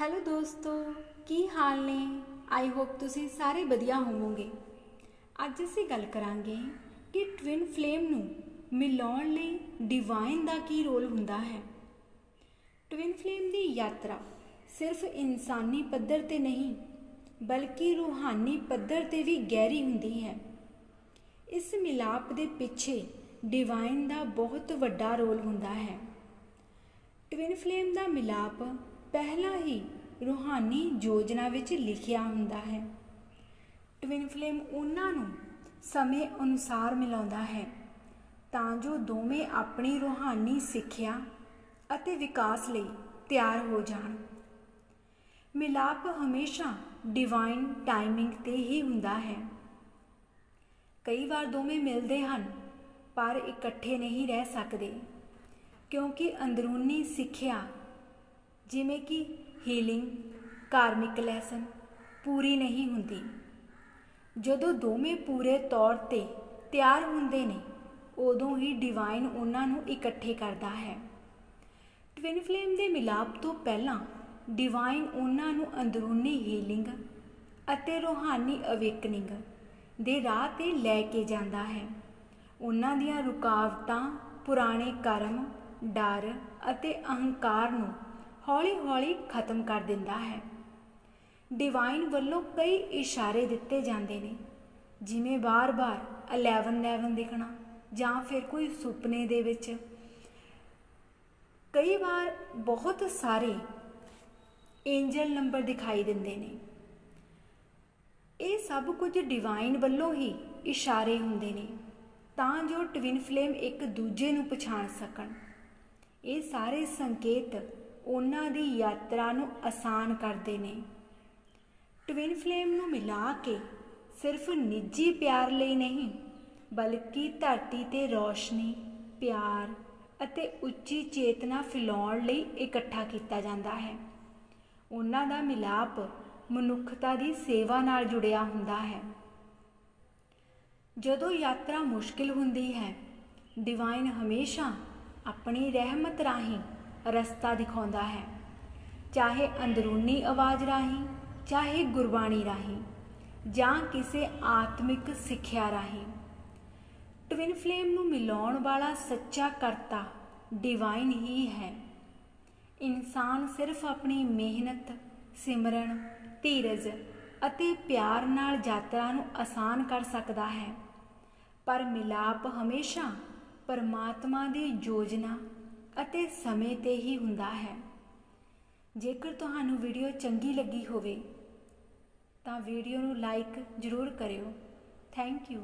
Hello ਦੋਸਤੋ, ਕੀ ਹਾਲ ਨੇ? I hope ਤੁਸੀਂ ਸਾਰੇ ਵਧੀਆ ਹੋਵੋਗੇ। ਅੱਜ ਅਸੀਂ ਗੱਲ ਕਰਾਂਗੇ ਕਿ ਟਵਿਨ ਫਲੇਮ ਨੂੰ ਮਿਲਾਉਣ ਲਈ ਡਿਵਾਈਨ ਦਾ ਕੀ ਰੋਲ ਹੁੰਦਾ ਹੈ। ਟਵਿਨ ਫਲੇਮ ਦੀ ਯਾਤਰਾ ਸਿਰਫ ਇਨਸਾਨੀ ਪੱਧਰ ਤੇ ਨਹੀਂ, ਬਲਕਿ ਰੂਹਾਨੀ ਪੱਧਰ ਤੇ ਵੀ ਗਹਿਰੀ ਹੁੰਦੀ ਹੈ। ਇਸ ਮਿਲਾਪ ਦੇ ਪਿੱਛੇ ਡਿਵਾਈਨ ਦਾ ਬਹੁਤ ਵੱਡਾ ਰੋਲ ਹੁੰਦਾ ਹੈ। ਟਵਿਨ ਫਲੇਮ ਦਾ ਮਿਲਾਪ ਪਹਿਲਾਂ ਹੀ ਰੂਹਾਨੀ ਯੋਜਨਾ ਵਿੱਚ ਲਿਖਿਆ ਹੁੰਦਾ ਹੈ। ਟਵਿਨ ਫਲੇਮ ਉਹਨਾਂ ਨੂੰ ਸਮੇਂ ਅਨੁਸਾਰ ਮਿਲਾਉਂਦਾ ਹੈ ਤਾਂ ਜੋ ਦੋਵੇਂ ਆਪਣੀ ਰੂਹਾਨੀ ਸਿੱਖਿਆ ਅਤੇ ਵਿਕਾਸ ਲਈ ਤਿਆਰ ਹੋ ਜਾਣ। ਮਿਲਾਪ ਹਮੇਸ਼ਾ ਡਿਵਾਈਨ ਟਾਈਮਿੰਗ ਤੇ ਹੀ ਹੁੰਦਾ ਹੈ। ਕਈ ਵਾਰ ਦੋਵੇਂ ਮਿਲਦੇ ਹਨ, ਪਰ ਇਕੱਠੇ ਨਹੀਂ ਰਹਿ ਸਕਦੇ ਕਿਉਂਕਿ ਅੰਦਰੂਨੀ ਸਿੱਖਿਆ ਜਿਵੇਂ ਕਿ ਹੀਲਿੰਗ ਕਾਰਮਿਕ ਲੈਸਨ ਪੂਰੀ ਨਹੀਂ ਹੁੰਦੀ। ਜਦੋਂ ਦੋਵੇਂ ਪੂਰੇ ਤੌਰ ਤੇ ਤਿਆਰ ਹੁੰਦੇ ਨੇ, ਉਦੋਂ ਹੀ ਡਿਵਾਈਨ ਉਹਨਾਂ ਨੂੰ ਇਕੱਠੇ ਕਰਦਾ ਹੈ। ਟਵਿਨ ਫਲੇਮ ਦੇ ਮਿਲਾਪ ਤੋਂ ਪਹਿਲਾਂ ਡਿਵਾਈਨ ਉਹਨਾਂ ਨੂੰ ਅੰਦਰੂਨੀ ਹੀਲਿੰਗ ਅਤੇ ਰੂਹਾਨੀ ਅਵੇਕਨਿੰਗ ਦੇ ਰਾਹ ਤੇ ਲੈ ਕੇ ਜਾਂਦਾ ਹੈ। ਉਹਨਾਂ ਦੀਆਂ ਰੁਕਾਵਟਾਂ, ਪੁਰਾਣੇ ਕਰਮ, ਡਰ ਅਤੇ ਅਹੰਕਾਰ ਨੂੰ ਹੌਲੀ-ਹੌਲੀ ਖਤਮ ਕਰ ਦਿੰਦਾ ਹੈ। ਡਿਵਾਈਨ ਵੱਲੋਂ ਕਈ ਇਸ਼ਾਰੇ ਦਿੱਤੇ ਜਾਂਦੇ ਨੇ। ਜਿਵੇਂ ਬਾਰ-ਬਾਰ 11 11 ਦਿਖਣਾ ਜਾਂ ਫਿਰ ਕੋਈ ਸੁਪਨੇ ਦੇ ਵਿੱਚ। ਕਈ ਵਾਰ ਬਹੁਤ ਸਾਰੇ ਐਂਜਲ ਨੰਬਰ ਦਿਖਾਈ ਦਿੰਦੇ ਨੇ। ਇਹ ਸਭ ਕੁਝ ਡਿਵਾਈਨ ਵੱਲੋਂ ਹੀ ਇਸ਼ਾਰੇ ਹੁੰਦੇ ਨੇ। ਤਾਂ ਜੋ ਟਵਿਨ ਫਲੇਮ ਇੱਕ ਦੂਜੇ ਨੂੰ ਪਛਾਣ ਸਕਣ। ਇਹ ਸਾਰੇ ਸੰਕੇਤ ਉਹਨਾਂ ਦੀ ਯਾਤਰਾ ਨੂੰ ਆਸਾਨ ਕਰਦੇ ਨੇ। ਟਵਿਨ ਫਲੇਮ ਨੂੰ ਮਿਲਾ ਕੇ ਸਿਰਫ ਨਿੱਜੀ ਪਿਆਰ ਲਈ ਨਹੀਂ, ਬਲਕਿ ਧਰਤੀ ਤੇ ਰੋਸ਼ਨੀ, ਪਿਆਰ ਅਤੇ ਉੱਚੀ ਚੇਤਨਾ ਫੈਲਾਉਣ ਲਈ ਇਕੱਠਾ ਕੀਤਾ ਜਾਂਦਾ ਹੈ। ਉਹਨਾਂ ਦਾ ਮਿਲਾਪ ਮਨੁੱਖਤਾ ਦੀ ਸੇਵਾ ਨਾਲ ਜੁੜਿਆ ਹੁੰਦਾ ਹੈ। ਜਦੋਂ ਯਾਤਰਾ ਮੁਸ਼ਕਿਲ ਹੁੰਦੀ ਹੈ ਡਿਵਾਈਨ ਹਮੇਸ਼ਾ ਆਪਣੀ ਰਹਿਮਤ ਰਾਹੀਂ ਰਸਤਾ ਦਿਖਾਉਂਦਾ ਹੈ। ਚਾਹੇ ਅੰਦਰੂਨੀ ਆਵਾਜ਼ ਰਾਹੀਂ, ਚਾਹੇ ਗੁਰਬਾਣੀ ਰਾਹੀਂ, ਜਾਂ ਕਿਸੇ ਆਤਮਿਕ ਸਿੱਖਿਆ ਰਾਹੀਂ। ਟਵਿਨ ਫਲੇਮ ਨੂੰ ਮਿਲਾਉਣ ਵਾਲਾ ਸੱਚਾ ਕਰਤਾ ਡਿਵਾਈਨ ਹੀ ਹੈ। ਇਨਸਾਨ ਸਿਰਫ ਆਪਣੀ ਮਿਹਨਤ, ਸਿਮਰਨ, ਧੀਰਜ ਅਤੇ ਪਿਆਰ ਨਾਲ ਯਾਤਰਾ ਨੂੰ ਆਸਾਨ ਕਰ ਸਕਦਾ ਹੈ। ਪਰ ਮਿਲਾਪ ਹਮੇਸ਼ਾ ਪਰਮਾਤਮਾ ਦੀ ਯੋਜਨਾ ਅਤੇ ਸਮੇਂ ਤੇ ਹੀ ਹੁੰਦਾ ਹੈ। ਜੇਕਰ ਤੁਹਾਨੂੰ ਵੀਡੀਓ ਚੰਗੀ ਲੱਗੀ ਹੋਵੇ, ਤਾਂ ਵੀਡੀਓ ਨੂੰ ਲਾਈਕ ਜ਼ਰੂਰ ਕਰਿਓ। Thank you.